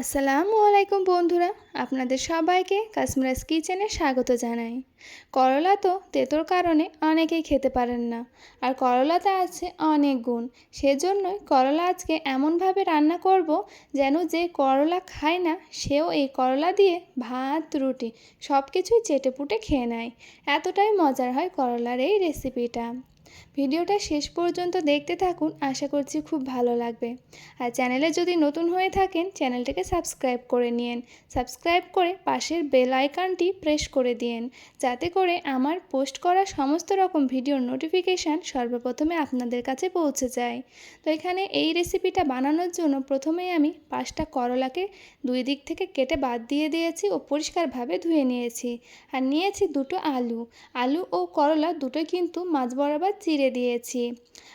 আসসালামু আলাইকুম বন্ধুরা, আপনাদের সবাইকে কাশ্মীরাস কিচেনে স্বাগত জানাই। করলা তো তেতোর কারণে অনেকেই খেতে পারেন না, আর করলাতে আছে অনেক গুণ। সেজন্যই করলা আজকে এমনভাবে রান্না করব যেন যে করলা খায় না, সেও এই করলা দিয়ে ভাত, রুটি সব কিছুই চেটেপুটে খেয়ে নেয়। এতটাই মজার হয় করলার এই রেসিপিটা ভিডিওটা শেষ পর্যন্ত দেখতে থাকুন, আশা করছি খুব ভালো লাগবে। আর চ্যানেলে যদি নতুন হয়ে থাকেন, চ্যানেলটাকে সাবস্ক্রাইব করে নিন সাবস্ক্রাইব করে পাশের বেল আইকনটি প্রেস করে দিন যাতে করে আমার পোস্ট করা সমস্ত রকম ভিডিওর নোটিফিকেশান সর্বপ্রথমে আপনাদের কাছে পৌঁছে যায়। তো এখানে এই রেসিপিটা বানানোর জন্য প্রথমেই আমি পাঁচটা করলাকে দুই দিক থেকে কেটে বাদ দিয়ে দিয়েছি ও পরিষ্কারভাবে ধুয়ে নিয়েছি। আর নিয়েছি দুটো আলু। আলু ও করলা দুটোই কিন্তু মাছ বরাবর চিড়ে দিয়েছি।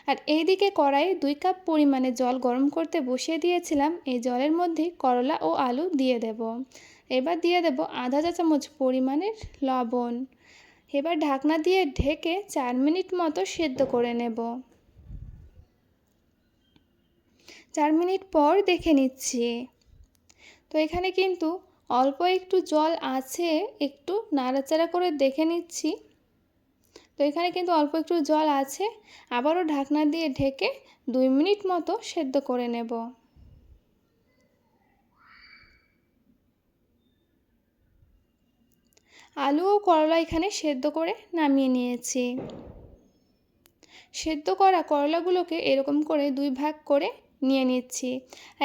আর এইদিকে কড়াইয়ে দুই কাপ পরিমাণে জল গরম করতে বসিয়ে দিয়েছিলাম। এই জলের মধ্যে করলা ও আলু দিয়ে দেব। এবার দিয়ে দেব আধা চা চামচ পরিমাণের লবণ। এবার ঢাকনা দিয়ে ঢেকে চার মিনিট মতো সেদ্ধ করে নেব। চার মিনিট পর দেখে নিচ্ছি। তো এখানে কিন্তু অল্প একটু জল আছে, একটু নাড়াচাড়া করে দেখে নিচ্ছি। তো এখানে কিন্তু অল্প একটু জল আছে। আবারও ঢাকনা দিয়ে ঢেকে দুই মিনিট মতো সেদ্ধ করে নেব। আলু ও করলা এখানে সেদ্ধ করে নামিয়ে নিয়েছি। সেদ্ধ করা করলাগুলোকে এরকম করে দুই ভাগ করে নিয়ে নিচ্ছি।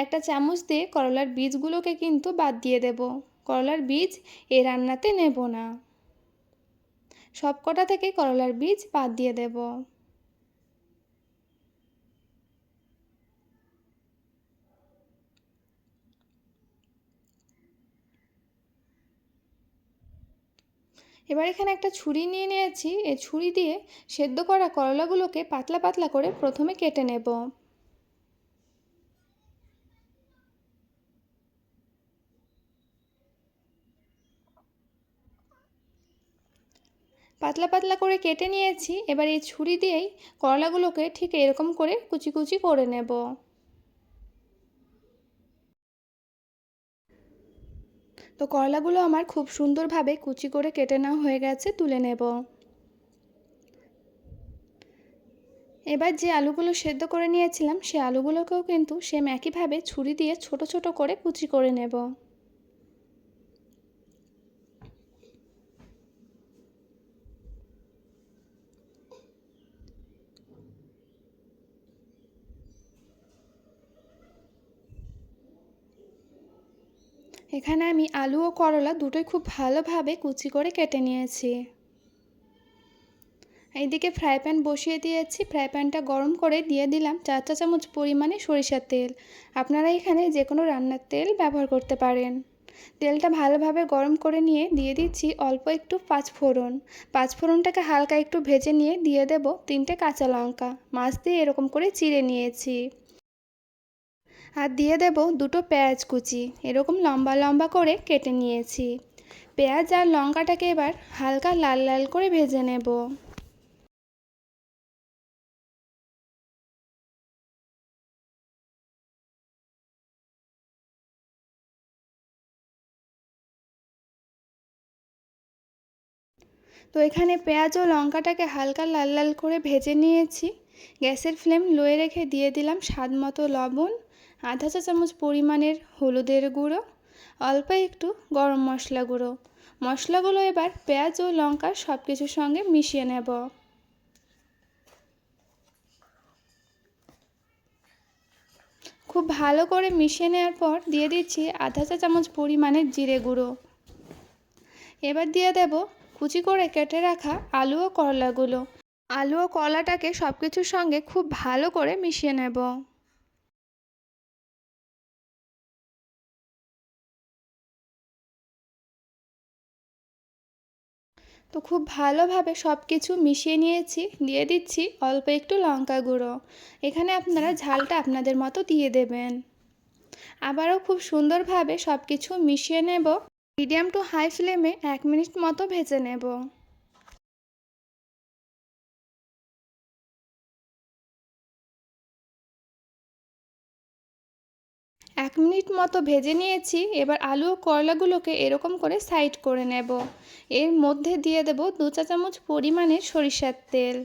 একটা চামচ দিয়ে করলার বীজগুলোকে কিন্তু বাদ দিয়ে দেব। করলার বীজ এ রান্নাতে নেব না। সব কটা থেকে করলার বীজ বাদ দিয়ে দেব। এবার এখানে একটা ছুরি নিয়ে নিয়েছি। এই ছুরি দিয়ে সেদ্ধ করা করলাগুলোকে পাতলা পাতলা করে প্রথমে কেটে নেব। পাতলা পাতলা করে কেটে নিয়েছি, এবার এই ছুরি দিয়েই করলাগুলোকে ঠিক এরকম করে কুচি কুচি করে নেব। তো করলাগুলো আমার খুব সুন্দরভাবে কুচি করে কেটে নেওয়া হয়ে গেছে, তুলে নেব। এবার যে আলুগুলো সেদ্ধ করে নিয়েছিলাম, সে আলুগুলোকেও কিন্তু সেম একইভাবে ছুরি দিয়ে ছোট ছোট করে কুচি করে নেব। এখানে আমি আলু ও করলা দুটোই খুব ভালোভাবে কুচি করে কেটে নিয়েছি। এইদিকে ফ্রাই প্যান বসিয়ে দিয়েছি। ফ্রাই প্যানটা গরম করে দিয়ে দিলাম চার চা চামচ পরিমাণে সরিষার তেল। আপনারা এখানে যে কোনো রান্নার তেল ব্যবহার করতে পারেন। তেলটা ভালোভাবে গরম করে নিয়ে দিয়ে দিচ্ছি অল্প একটু পাঁচফোড়ন পাঁচফোড়নটাকে হালকা একটু ভেজে নিয়ে দিয়ে দেব তিনটে কাঁচা লঙ্কা। মাছ দিয়ে এরকম করে চিড়ে নিয়েছি। আর দিয়ে দেব দুটো পেঁয়াজ কুচি। এরকম লম্বা লম্বা করে কেটে নিয়েছি। পেঁয়াজ আর লঙ্কাটাকে এবার হালকা লাল লাল করে ভেজে নেব। তো এখানে পেঁয়াজ ও লঙ্কাটাকে হালকা লাল লাল করে ভেজে নিয়েছি। গ্যাসের ফ্লেম লোয়ে রেখে দিয়ে দিলাম স্বাদ মতো লবণ। আধা চা চামচ পরিমাণের হলুদের গুঁড়ো, অল্প একটু গরম মশলা গুঁড়ো। মশলাগুলো এবার পেঁয়াজ ও লঙ্কা সব কিছুর সঙ্গে মিশিয়ে নেব। খুব ভালো করে মিশিয়ে নেওয়ার পর দিয়ে দিচ্ছি আধা চা চামচ পরিমাণের জিরে গুঁড়ো। এবার দিয়ে দেব কুচি করে কেটে রাখা আলু ও করলাগুলো। আলু ও কলাটাকে সব কিছুর সঙ্গে খুব ভালো করে মিশিয়ে নেব। তো খুব ভালোভাবে সব কিছু মিশিয়ে নিয়েছি, দিয়ে দিচ্ছি অল্প একটু লঙ্কা গুঁড়ো। এখানে আপনারা ঝালটা আপনাদের মতো দিয়ে দেবেন। আবারও খুব সুন্দরভাবে সব কিছু মিশিয়ে নেব। মিডিয়াম টু হাই ফ্লেমে এক মিনিট মতো ভেজে নেব। এক মিনিট মতো ভেজে নিয়েছি, এবার আলু ও করলাগুলোকে এরকম করে সাইড করে নেব। এর মধ্যে দিয়ে দেব দু চা চামচ পরিমাণে সরিষার তেল।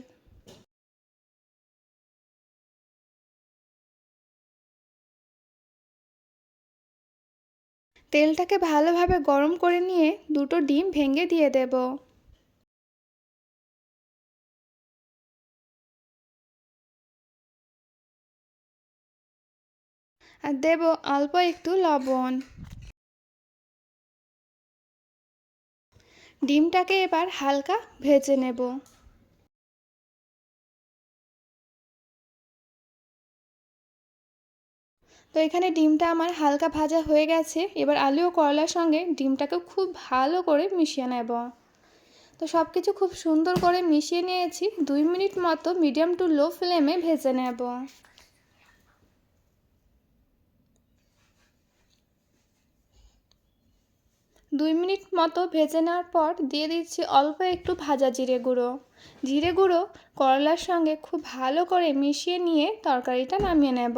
তেলটাকে ভালোভাবে গরম করে নিয়ে দুটো ডিম ভেঙে দিয়ে দেব। আর দেব অল্প একটু লবণ। ডিমটাকে এবার হালকা ভেজে নেব। তো এখানে ডিমটা আমার হালকা ভাজা হয়ে গেছে, এবার আলু ও করলার সঙ্গে ডিমটাকে খুব ভালো করে মিশিয়ে নেব। তো সব কিছু খুব সুন্দর করে মিশিয়ে নিয়েছি, দুই মিনিট মতো মিডিয়াম টু লো ফ্লেমে ভেজে নেব। দুই মিনিট মতো ভেজে নেওয়ার পর দিয়ে দিচ্ছি অল্প একটু ভাজা জিরে গুঁড়ো। জিরে গুঁড়ো করলার সঙ্গে খুব ভালো করে মিশিয়ে নিয়ে তরকারিটা নামিয়ে নেব।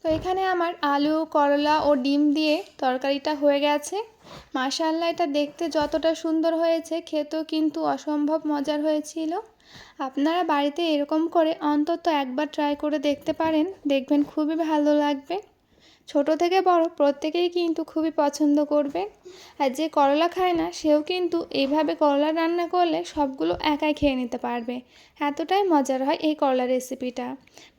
তো এখানে আমার আলু, করলা ও ডিম দিয়ে তরকারিটা হয়ে গেছে। মাশাল্লাহ এটা দেখতে যতটা সুন্দর হয়েছে, খেতেও কিন্তু অসম্ভব মজার হয়েছিল। আপনারা বাড়িতে এরকম করে অন্তত একবার ট্রাই করে দেখতে পারেন দেখবেন খুবই ভালো লাগবে। ছোট থেকে বড় প্রত্যেকেই কিন্তু খুবই পছন্দ করবে। আর যে করলা খায় না, সেও কিন্তু এইভাবে করলা রান্না করলে সবগুলো একাই খেয়ে নিতে পারবে। এতটাই মজার হয় এই করলা রেসিপিটা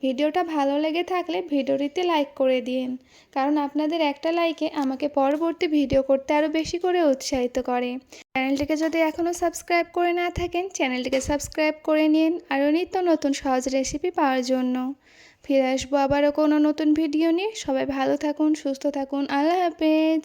ভিডিওটা ভালো লেগে থাকলে ভিডিওটিতে লাইক করে দিন। কারণ আপনাদের একটা লাইকে আমাকে পরবর্তী ভিডিও করতে আরও বেশি করে উৎসাহিত করে। চ্যানেলটিকে যদি এখনও সাবস্ক্রাইব করে না থাকেন, চ্যানেলটিকে সাবস্ক্রাইব করে নিন। আরও নিত্য নতুন সহজ রেসিপি পাওয়ার জন্য। ফিরে আসব আবারও কোনো নতুন ভিডিও নিয়ে। সবাই ভালো থাকুন সুস্থ থাকুন। আল্লাহ হাফেজ।